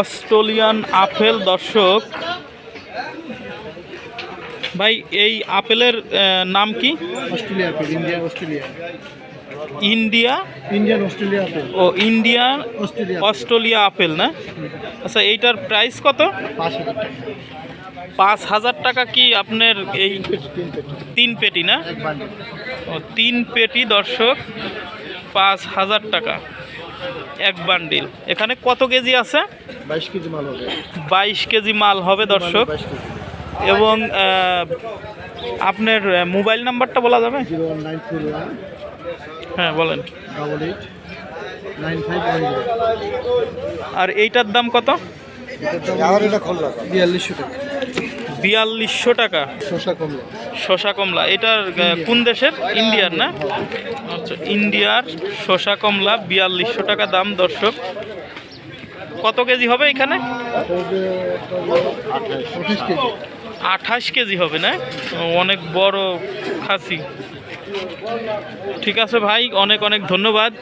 Australian apple দর্শক। ভাই এই আপেলের নাম কি? Australia apple Indian Australia. India? Indian Australia apple. ও ইন্ডিয়ান অস্ট্রেলিয়া অস্ট্রেলিয়া আপেল না? আচ্ছা এইটার প্রাইস কত? পাঁচ হাজার টাকা। কি আপনার এই তিন পেটি না? ও তিন পেটি দর্শক পাঁচ হাজার টাকা। এক বান্ডিল। এখানে কত কেজি আছে? বাইশ কেজি মাল হবে। বাইশ কেজি মাল হবে দর্শক। এবং আপনার মোবাইল নাম্বারটা বলা যাবে? হ্যাঁ বলেন। আর এইটার দাম কত? বিয়াল্লিশশো টাকা। বিয়াল্লিশশো টাকা। শশা কমলা। এটার কোন দেশের? ইন্ডিয়ার না? আচ্ছা ইন্ডিয়ার শশা কমলা বিয়াল্লিশশো টাকা দাম দর্শক। কত কেজি হবে এখানে? আঠাশ কেজি। হবে না? অনেক বড় খাসি। ঠিক আছে ভাই অনেক অনেক ধন্যবাদ।